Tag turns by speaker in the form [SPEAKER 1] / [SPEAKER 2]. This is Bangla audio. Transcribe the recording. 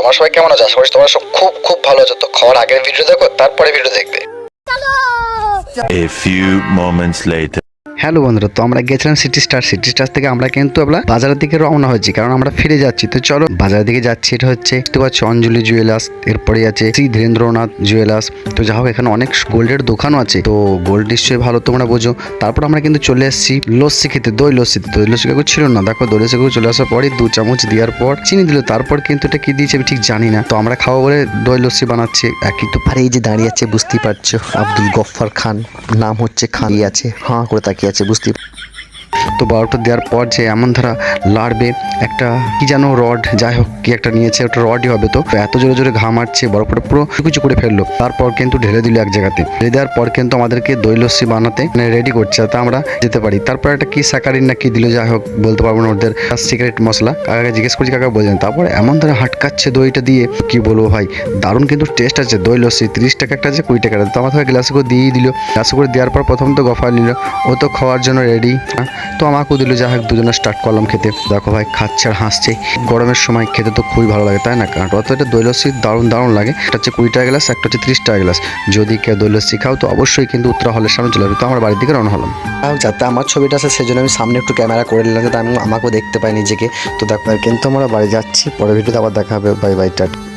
[SPEAKER 1] তোমার সবাই কেমন আছো? আশা করি তোমার সব খুব খুব ভালো আছো। তো খাওয়ার আগের ভিডিও দেখো, তারপরে ভিডিও দেখবে।
[SPEAKER 2] A few moments later.
[SPEAKER 3] Hello বন্ধুরা তো আমরা গেছিলাম সিটি স্টার সিটি স্টার থেকে আমরা কিন্তু আমরা বাজারের দিকে রওনা হয়েছি কারণ আমরা ফিরে যাচ্ছি। তো চলো বাজারের দিকে যাচ্ছি এটা হচ্ছে দেখতে পাচ্ছ অঞ্জলি জুয়েলার্স এরপরে আছে শ্রী ধীরেন্দ্রনাথ জুয়েলার্স তো যা হোক এখানে অনেক গোল্ডের দোকানও আছে তো গোল্ড নিশ্চয়ই ভালো তোমরা বোঝো। তারপর আমরা কিন্তু চলে এসেছি লস্যি খেতে দই লস্যি দই লস্যি কাকু ছিল না দেখো দই লস্যি কাকু চলে আসার পরে দু চামচ দেওয়ার পর চিনি দিল। তারপর কিন্তু এটা কি দিয়েছে আমি ঠিক জানি না। তো আমরা খাব বলে দই লস্যি বানাচ্ছে। আর কিন্তু
[SPEAKER 4] আর এই যে দাঁড়িয়ে আছে বুঝতেই পারছ আব্দুল গফফার খান নাম হচ্ছে খান। আছে হাঁ করে তাকিয়ে আছে বুঝতেই
[SPEAKER 3] তো বারোটা দেওয়ার পর যে এমন ধারা লাড়বে, একটা কি যেন রড, যাই হোক, কি একটা নিয়েছে, ওটা রডই হবে তো। এত জোরে জোরে ঘাম আসছে বরফটা পুরো কিছু করে ফেলল। তারপর কিন্তু ঢেলে দিল এক জায়গাতে। ঢেলে দেওয়ার পর কিন্তু আমাদেরকে দই লস্যি বানাতে মানে রেডি করছে, যাতে আমরা যেতে পারি। তারপর একটা কি স্যাকারিন না কি দিল, যাই হোক, বলতে পারব না ওদের সিগারেট মশলা। কাকাকে জিজ্ঞেস করছি, কাকা বোঝেন তারপরে এমন ধারা হাটকাচ্ছে দইটা দিয়ে, কি বলব ভাই? দারুণ কিন্তু টেস্ট আছে দই লস্যি তিরিশ টাকা একটা আছে, কুড়ি টাকা তো আমার গ্লাসে করে দিয়েই দিল। গ্লাসে করে দেওয়ার পর প্রথম তো গফা নিল। ও তো খাওয়ার জন্য রেডি তো আমাকেও দিল যা হোক, দুজনে স্টার্ট করলাম খেতে। দেখো ভাই, খাচ্ছে আর হাসছে। গরমের সময় খেতে তো খুবই ভালো লাগে, তাই না? কারণ অত এটা দই লস্যি দারুণ দারুণ লাগে। একটা হচ্ছে কুড়ি টাকা গ্লাস একটা হচ্ছে তিরিশ টাকা গ্লাস যদি কেউ দই লস্যি খাও, তো অবশ্যই কিন্তু উত্তরা হলের সামনে চলে যাবে। তো আমার বাড়ির দিকে রওনা হলাম।
[SPEAKER 4] যাতে আমার ছবিটা আসে সেজন্য আমি সামনে একটু ক্যামেরা করে নিলাম, যাতে আমি আমাকেও দেখতে পাই নিজেকে। তো দেখো
[SPEAKER 3] কিন্তু আমরা বাড়ি যাচ্ছি। পরে ভিডিওতে আবার দেখা হবে। Bye bye tata.